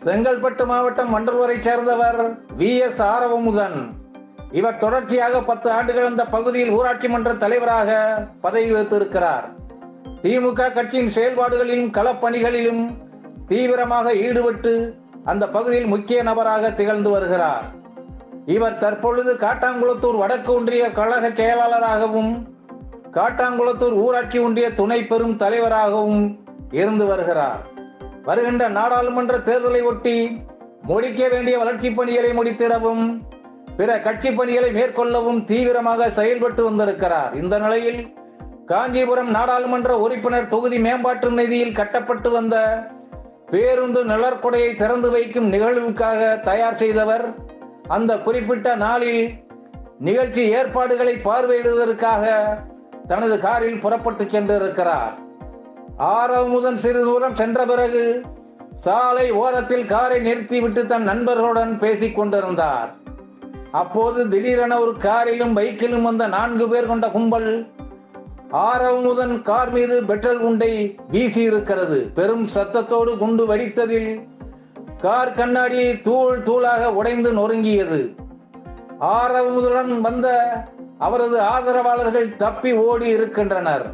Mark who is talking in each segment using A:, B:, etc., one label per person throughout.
A: செங்கல்பட்டு மாவட்டம் மண்டலூரை சேர்ந்தவர் we. S. Aravamudhan. இவர் தொடர்ச்சியாக பத்து ஆண்டுகள் அந்த பகுதியில் ஊராட்சி மன்ற தலைவராக பதவி வகித்திருக்கிறார். திமுக கட்சியின் செயல்பாடுகளிலும் களப்பணிகளிலும் தீவிரமாக ஈடுபட்டு அந்த பகுதியில் முக்கிய நபராக திகழ்ந்து வருகிறார். இவர் தற்பொழுது காட்டாங்குளத்தூர் வடக்கு ஒன்றிய கழக செயலாளராகவும் காட்டாங்குளத்தூர் ஊராட்சி ஒன்றிய துணை பெரும் தலைவராகவும் இருந்து வருகிறார். வருகின்ற நாடாளுமன்ற தேர்தலை ஒட்டி முடிக்க வேண்டிய வளர்ச்சிப் பணிகளை முடித்திடவும் பிற கட்சி பணிகளை மேற்கொள்ளவும் தீவிரமாக செயல்பட்டு வந்திருக்கிறார். இந்த நிலையில் காஞ்சிபுரம் நாடாளுமன்ற உறுப்பினர் தொகுதி மேம்பாட்டு நிதியில் கட்டப்பட்டு வந்த பேருந்து நிழற்குடையை திறந்து வைக்கும் நிகழ்வுக்காக தயார் செய்தவர் அந்த குறிப்பிட்ட நாளில் நிகழ்ச்சி ஏற்பாடுகளை பார்வையிடுவதற்காக தனது காரில் புறப்பட்டு சென்றிருக்கிறார். ஆரவமுதன் சிறிது தூரம் சென்ற பிறகு சாலை ஓரத்தில் காரை நிறுத்திவிட்டு தன் நண்பர்களுடன் பேசிக் கொண்டிருந்தார். அப்போது திடீரென ஒரு காரிலும் பைக்கிலும் வந்த நான்கு பேர் கொண்ட கும்பல் ஆரவமுதன் கார் மீது பெட்ரோல் குண்டை வீசி இருக்கிறது பெரும் சத்தத்தோடு குண்டு வெடித்ததில் கார் கண்ணாடி தூள் தூளாக உடைந்து நொறுங்கியது. ஆரவமுதனுடன் வந்த அவரது ஆதரவாளர்கள் தப்பி ஓடி இருக்கின்றனர்.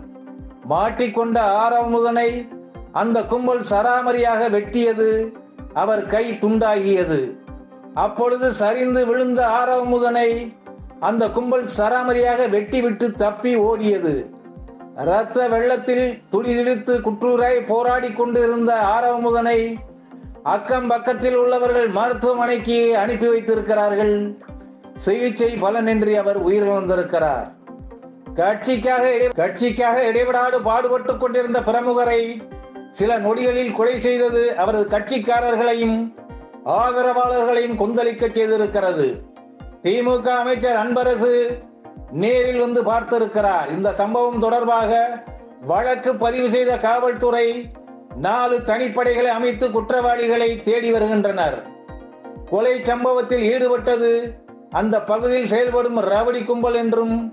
A: மாட்டிக்கொண்ட ஆரவமுதனை அந்த கும்பல் சராமரியாக வெட்டியது. அவர் கை துண்டாகியது. அப்பொழுது சரிந்து விழுந்த ஆரவமுதனை அந்த கும்பல் சராமரியாக வெட்டிவிட்டு தப்பி ஓடியது. இரத்த வெள்ளத்தில் துடிதுடித்து குற்றூராய் போராடி கொண்டிருந்த ஆரவமுதனை அக்கம் பக்கத்தில் உள்ளவர்கள் மருத்துவமனைக்கு அனுப்பி வைத்திருக்கிறார்கள். சிகிச்சை பலனின்றி அவர் உயிரிழந்திருக்கிறார். கட்சிக்காக இடை- கட்சிக்காக இடைவிடாது பாடுபட்டு கொண்டிருந்த பிரமுகரை சில நொடிகளில் கொலை செய்தது அவரது கட்சிக்காரர்களையும் ஆதரவாளர்களையும் கொந்தளிக்க செய்திருக்கிறது. திமுக அமைச்சர் அன்பரசு நேரில் வந்து பார்த்திருக்கிறார். இந்த சம்பவம் தொடர்பாக வழக்கு பதிவு செய்த காவல்துறை நாலு தனிப்படைகளை அமைத்து குற்றவாளிகளை தேடி வருகின்றனர். கொலை சம்பவத்தில் ஈடுபட்டது அந்த பகுதியில் செயல்படும் ரவடி கும்பல் என்றும்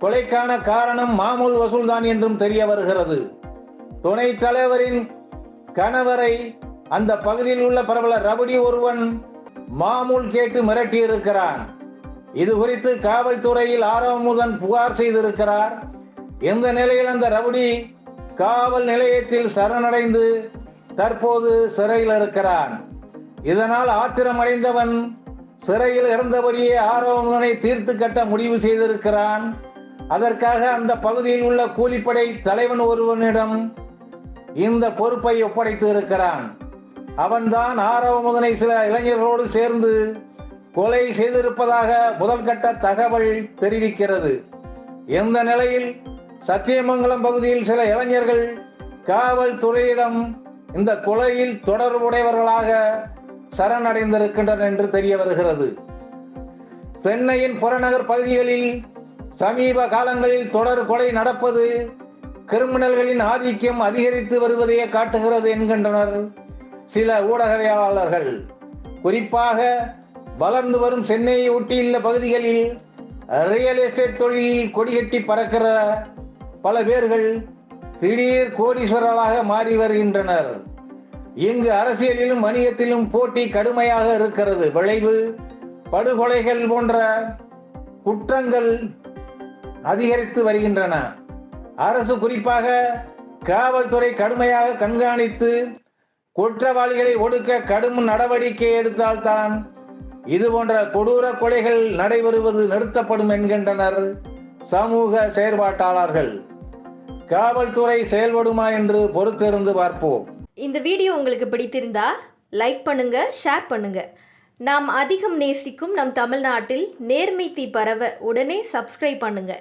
A: கொலைக்கான காரணம் மாமூல் வசூல்தான் என்றும் தெரிய வருகிறது. துணைத் தலைவரின் கணவரை அந்த பகுதியில் உள்ள பிரபல ரவுடி ஒருவன் மாமூல் கேட்டு மிரட்டியிருக்கிறான். இது குறித்து காவல்துறையில் ஆரவமுதன் புகார் செய்திருக்கிறார். இந்த நிலையில் அந்த ரவுடி காவல் நிலையத்தில் சரணடைந்து தற்போது சிறையில் இருக்கிறான். இதனால் ஆத்திரமடைந்தவன் சிறையில் இருந்தபடியே ஆரோவனை தீர்த்து கட்ட முடிவு செய்திருக்கிறான். அதற்காக அந்த பகுதியில் உள்ள கூலிப்படை தலைவன் ஒருவனிடம் இந்த பொறுப்பை ஒப்படைத்து இருக்கிறான். அவன்தான் ஆரவமுதனை சில இளைஞர்களோடு சேர்ந்து கொலை செய்திருப்பதாக முதல்கட்ட தகவல் தெரிவிக்கிறது. இந்த நிலையில்? சத்தியமங்கலம் பகுதியில் சில இளைஞர்கள் காவல்துறையிடம் இந்த கொலையில் தொடர்புடையவர்களாக சரணடைந்திருக்கின்றனர் என்று தெரிய வருகிறது. சென்னையின் புறநகர் பகுதிகளில் சமீப காலங்களில் தொடர் கொலை நடப்பது கிரிமினல்களின் ஆதிக்கம் அதிகரித்து வருவதையே காட்டுகிறது என்கின்றனர் சில ஊடகவியலாளர்கள். குறிப்பாக வளர்ந்து வரும் சென்னையை ஒட்டியுள்ள பகுதிகளில் ரியல் எஸ்டேட் தொழிலில் கொடிகட்டி பறக்கிற பல பேர்கள் திடீர் கோடீஸ்வரர்களாக மாறி வருகின்றனர். இங்கு அரசியலிலும் வணிகத்திலும் போட்டி கடுமையாக இருக்கிறது. விளைவு படுகொலைகள் போன்ற குற்றங்கள் அதிகரித்து வருகின்றன. அரசு குறிப்பாக காவல்துறை கடுமையாக கண்காணித்து குற்றவாளிகளை ஒடுக்க கடும் நடவடிக்கை எடுத்தால்தான் இது போன்ற கொடூர கொலைகள் நடைபெறுவது நிறுத்தப்படும் என்கின்றனர் சமூக செயற்பாட்டாளர்கள். காவல்துறை செயல்படுமா என்று பொறுத்திருந்து பார்ப்போம்.
B: இந்த வீடியோ உங்களுக்கு பிடித்திருந்தா லைக் பண்ணுங்க ஷேர் பண்ணுங்க. நாம் அதிகம் நேசிக்கும் நம் தமிழ்நாட்டில் நேர்மை தீ பரவ உடனே சப்ஸ்கிரைப் பண்ணுங்க.